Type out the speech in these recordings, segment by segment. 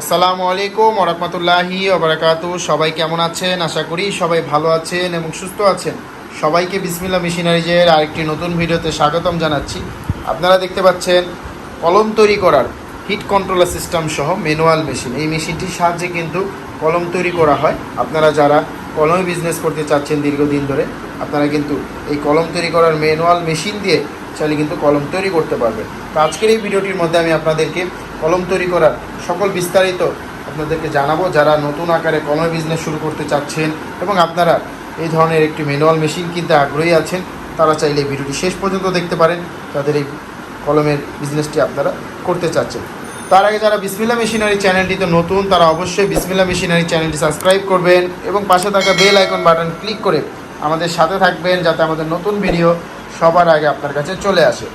আসসালামু আলাইকুম ওরহমতুল্লাহি ওবরাকাত সবাই কেমন আছেন? আশা করি সবাই ভালো আছেন এবং সুস্থ আছেন। সবাইকে বিসমিল্লা মেশিনারিজের আরেকটি নতুন ভিডিওতে স্বাগতম জানাচ্ছি। আপনারা দেখতে পাচ্ছেন কলম তৈরি করার হিট কন্ট্রোলার সিস্টেম সহ ম্যানুয়াল মেশিন। এই মেশিনটির সাহায্যে কিন্তু কলম তৈরি করা হয়। আপনারা যারা কলমে বিজনেস করতে চাচ্ছেন দীর্ঘদিন ধরে, আপনারা কিন্তু এই কলম তৈরি করার ম্যানুয়াল মেশিন দিয়ে চাইলে কিন্তু কলম তৈরি করতে পারবেন। তো আজকের এই ভিডিওটির মধ্যে আমি আপনাদেরকে কলম তৈরি করার সকল বিস্তারিত আপনাদেরকে জানাব। যারা নতুন আকারে কলমে বিজনেস শুরু করতে চাচ্ছেন এবং আপনারা এই ধরনের একটি ম্যানুয়াল মেশিন কিনতে আগ্রহী আছেন, তারা চাইলে ভিডিওটি শেষ পর্যন্ত দেখতে পারেন। তাদের এই কলমের বিজনেসটি আপনারা করতে চাচ্ছেন। তার আগে যারা বিসমিল্লা মেশিনারি চ্যানেলটিতে নতুন, তারা অবশ্যই বিসমিল্লা মেশিনারি চ্যানেলটি সাবস্ক্রাইব করবেন এবং পাশে থাকা বেল আইকন বাটন ক্লিক করে আমাদের সাথে থাকবেন, যাতে আমাদের নতুন ভিডিও সবার আগে আপনার কাছে চলে আসে।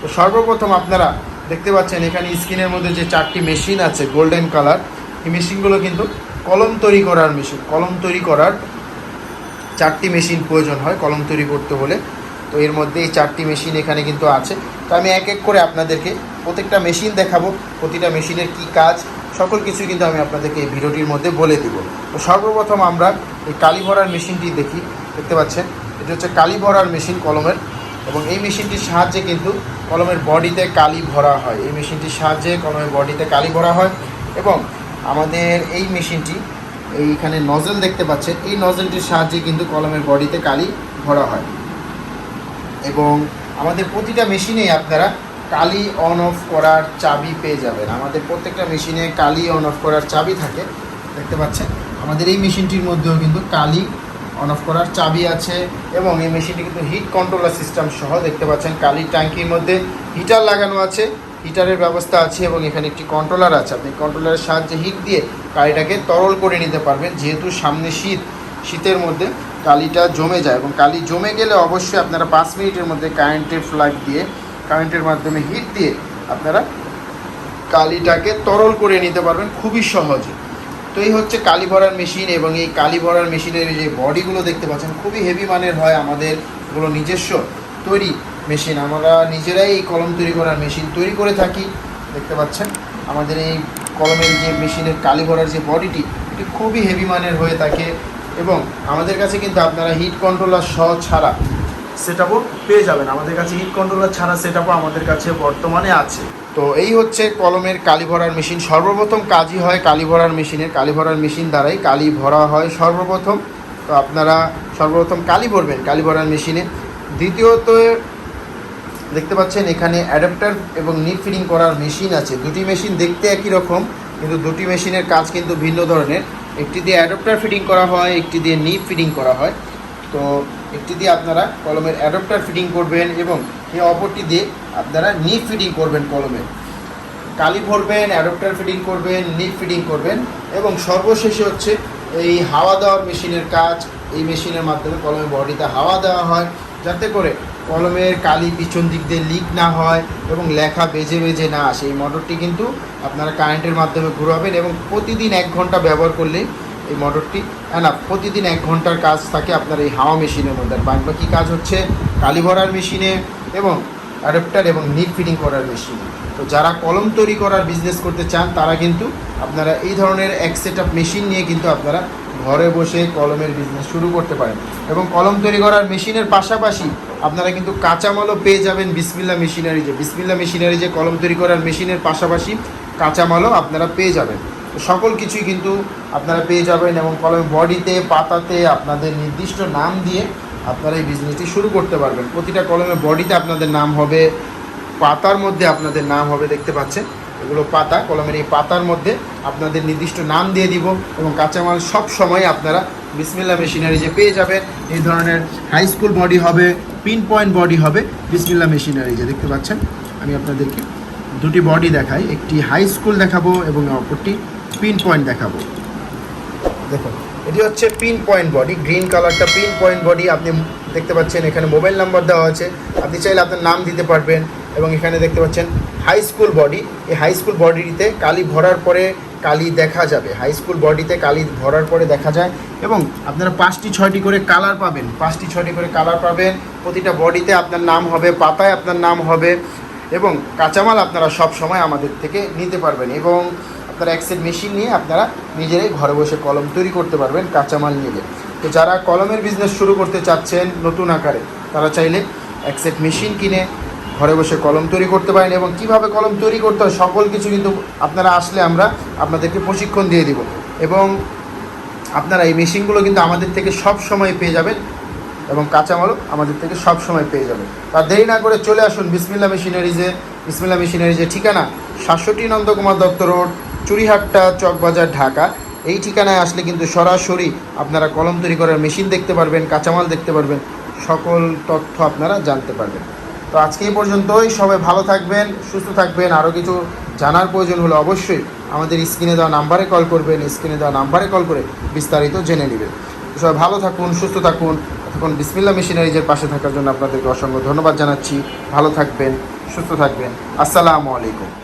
তো সর্বপ্রথম আপনারা দেখতে পাচ্ছেন, এখানে স্ক্রিনের মধ্যে যে চারটি মেশিন আছে গোল্ডেন কালার এই মেশিনগুলো কিন্তু কলম তৈরি করার মেশিন, কলম তৈরি করার চারটি মেশিন প্রয়োজন হয় কলম তৈরি করতে হলে। তো এর মধ্যে এই চারটি মেশিন এখানে কিন্তু আছে। তো আমি এক এক করে আপনাদেরকে প্রত্যেকটা মেশিন দেখাবো, প্রতিটা মেশিনের কি কাজ, সকল কিছু কিন্তু আমি আপনাদেরকে এই ভিডিওটির মধ্যে বলে দিব। তো সর্বপ্রথম আমরা এই কালি ভরার মেশিনটি দেখি, দেখতে পাচ্ছেন? এটা হচ্ছে কালি ভরার মেশিন কলমের এবং এই মেশিনটির সাহায্যে কিন্তু কলমের বডিতে কালি ভরা হয়। এই মেশিনটির সাহায্যে কলমের বডিতে কালি ভরা হয় এবং আমাদের এই মেশিনটি, এইখানে নজল দেখতে পাচ্ছেন, এই নজলটির সাহায্যে কিন্তু কলমের বডিতে কালি ভরা হয়। এবং আমাদের প্রতিটা মেশিনেই আপনারা কালি অন অফ করার চাবি পেয়ে যাবেন। আমাদের প্রত্যেকটা মেশিনে কালি অন অফ করার চাবি থাকে, দেখতে পাচ্ছেন? আমাদের এই মেশিনটির মধ্যেও কিন্তু কালি অন অফ করার চাবি আছে এবং এই মেশিনটি কিন্তু হিট কন্ট্রোলার সিস্টেম সহ দেখতে পাচ্ছেন। কালির ট্যাঙ্কির মধ্যে হিটার লাগানো আছে, হিটারের ব্যবস্থা আছে এবং এখানে একটি কন্ট্রোলার আছে। আপনি কন্ট্রোলারের সাহায্যে হিট দিয়ে কালিটাকে তরল করে নিতে পারবেন, যেহেতু সামনে শীত, শীতের মধ্যে কালিটা জমে যায় এবং কালি জমে গেলে অবশ্যই আপনারা পাঁচ মিনিটের মধ্যে কারেন্টের ফ্লাগ দিয়ে, কারেন্টের মাধ্যমে হিট দিয়ে আপনারা কালিটাকে তরল করে নিতে পারবেন। খুবই সহজে। তো এই হচ্ছে কালি ভরার মেশিন এবং এই কালি ভরার মেশিনের যে বডিগুলো দেখতে পাচ্ছেন, খুবই হেভি মানের হয় আমাদের এগুলো নিজস্ব তৈরি মেশিন। আমরা নিজেরাই এই কলম তৈরি করার মেশিন তৈরি করে থাকি, দেখতে পাচ্ছেন? আমাদের এই কলমের যে মেশিনের কালি ভরার যে বডিটি, এটি খুবই হেভি মানের হয়ে থাকে এবং আমাদের কাছে কিন্তু আপনারা হিট কন্ট্রোলার সহ ছাড়া সেটআপও পেয়ে যাবেন। আমাদের কাছে হিট কন্ট্রোলার ছাড়া সেটআপও আমাদের কাছে বর্তমানে আছে। তো এই হচ্ছে কলমের কালি ভরার মেশিন সর্বপ্রথম কাজই হয় কালি ভরার মেশিনের কালি ভরার মেশিন দ্বারাই কালি ভরা হয় সর্বপ্রথম। তো আপনারা সর্বপ্রথম কালি ভরবেন কালি ভরার মেশিনে দ্বিতীয়ত, দেখতে পাচ্ছেন এখানে অ্যাডাপ্টার এবং নিট ফিডিং করার মেশিন আছে। দুটি মেশিন দেখতে একই রকম, কিন্তু দুটি মেশিনের কাজ কিন্তু ভিন্ন ধরনের। একটি দিয়ে অ্যাডাপ্টার ফিটিং করা হয়, একটি দিয়ে নিপ ফিটিং করা হয়। তো একটি দিয়ে আপনারা কলমের অ্যাডাপ্টার ফিটিং করবেন এবং এই অপরটি দিয়ে আপনারা নিপ ফিটিং করবেন কলমের কালি ভরবেন, অ্যাডাপ্টার ফিটিং করবেন, নিপ ফিটিং করবেন এবং সর্বশেষে হচ্ছে এই হাওয়া দেওয়ার মেশিনের কাজ। এই মেশিনের মাধ্যমে কলমের বডিতে হাওয়া দেওয়া হয় যাতে করে কলমের কালি পিছন দিক দিয়ে লিক না হয় এবং লেখা বেজে বেজে না আসে। এই মোটরটি কিন্তু আপনারা কারেন্টের মাধ্যমে ঘুরাবেন এবং প্রতিদিন এক ঘণ্টা ব্যবহার করলে এই মোটরটি। হ্যাঁ না, প্রতিদিন এক ঘণ্টার কাজ থাকে আপনার এই হাওয়া মেশিনের মধ্যে। আর বাকি কাজ হচ্ছে কালি ভরার মেশিনে এবং অ্যাডাপ্টার এবং নিট ফিটিং করার মেশিনে। তো যারা কলম তৈরি করার বিজনেস করতে চান, তারা কিন্তু আপনারা এই ধরনের এক সেট আপ মেশিন নিয়ে কিন্তু আপনারা ঘরে বসে কলমের বিজনেস শুরু করতে পারেন। এবং কলম তৈরি করার মেশিনের পাশাপাশি আপনারা কিন্তু কাঁচামালও পেয়ে যাবেন বিসমিল্লা মেশিনারি যে বিসমিল্লা মেশিনারি যে কলম তৈরি করার মেশিনের পাশাপাশি কাঁচামালও আপনারা পেয়ে যাবেন। তো সকল কিছুই কিন্তু আপনারা পেয়ে যাবেন এবং কলমের বডিতে, পাতাতে আপনাদের নির্দিষ্ট নাম দিয়ে আপনারা এই বিজনেসটি শুরু করতে পারবেন। প্রতিটা কলমের বডিতে আপনাদের নাম হবে, পাতার মধ্যে আপনাদের নাম হবে, দেখতে পাচ্ছেন? এগুলো পাতা কলমের এই পাতার মধ্যে আপনাদের নির্দিষ্ট নাম দিয়ে দিব এবং কাঁচামাল সব সময় আপনারা বিসমিল্লা মেশিনারি যে পেয়ে যাবেন, এই ধরনের হাই স্কুল বডি হবে পিন পয়েন্ট বডি হবে বিসমিল্লা মেশিনারি যে, দেখতে পাচ্ছেন? আমি আপনাদেরকে দুটি বডি দেখাই, একটি হাই স্কুল দেখাবো এবং অপরটি পিন পয়েন্ট দেখাবো। দেখুন, এটি হচ্ছে পিন পয়েন্ট বডি, গ্রিন কালারটা পিন পয়েন্ট বডি, আপনি দেখতে পাচ্ছেন এখানে মোবাইল নাম্বার দেওয়া আছে। আপনি চাইলে আপনার নাম দিতে পারবেন এবং এখানে দেখতে পাচ্ছেন হাই স্কুল বডি। এই হাই স্কুল বডিতে কালি ভরার পরে কালি দেখা যাবে। হাই স্কুল বডিতে কালি ভরার পরে দেখা যায় এবং আপনারা পাঁচটি, ছয়টি করে কালার পাবেন। পাঁচটি, ছয়টি করে কালার পাবেন। প্রতিটা বডিতে আপনার নাম হবে, পাতায় আপনার নাম হবে এবং কাঁচামাল আপনারা সব সময় আমাদের থেকে নিতে পারবেন এবং আপনারা এক্সেল মেশিন নিয়ে আপনারা নিজেরাই ঘরে বসে কলম তৈরি করতে পারবেন, কাঁচামাল নিলে তো যারা কলমের বিজনেস শুরু করতে চাচ্ছেন নতুন আকারে, তারা চাইলে একসেট মেশিন কিনে ঘরে বসে কলম তৈরি করতে পারেন এবং কীভাবে কলম তৈরি করতে হয় সকল কিছু কিন্তু আপনারা আসলে আমরা আপনাদেরকে প্রশিক্ষণ দিয়ে দিব। এবং আপনারা এই মেশিনগুলো কিন্তু আমাদের থেকে সব সময় পেয়ে যাবেন এবং কাঁচামালও আমাদের থেকে সব সময় পেয়ে যাবেন। আর দেরি না করে চলে আসুন বিসমিল্লা মেশিনারিজে বিসমিল্লা মেশিনারিজের ঠিকানা সাতষট্টি নন্দকুমার দত্ত রোড চুরিহাট্টা চকবাজার, ঢাকা। এই ঠিকানায় আসলে কিন্তু সরাসরি আপনারা কলম তৈরি করার মেশিন দেখতে পারবেন, কাঁচামাল দেখতে পারবেন, সকল তথ্য আপনারা জানতে পারবেন। তো আজকে এই পর্যন্তই, সবাই ভালো থাকবেন, সুস্থ থাকবেন। আরও কিছু জানার প্রয়োজন হলে অবশ্যই আমাদের স্ক্রিনে দেওয়া নাম্বারে কল করবেন, স্ক্রিনে দেওয়া নাম্বারে কল করে বিস্তারিত জেনে নেবেন। সবাই ভালো থাকুন, সুস্থ থাকুন। এখন বিসমিল্লা মেশিনারিজের পাশে থাকার জন্য আপনাদেরকে অসংখ্য ধন্যবাদ জানাচ্ছি। ভালো থাকবেন, সুস্থ থাকবেন। আসসালামু আলাইকুম।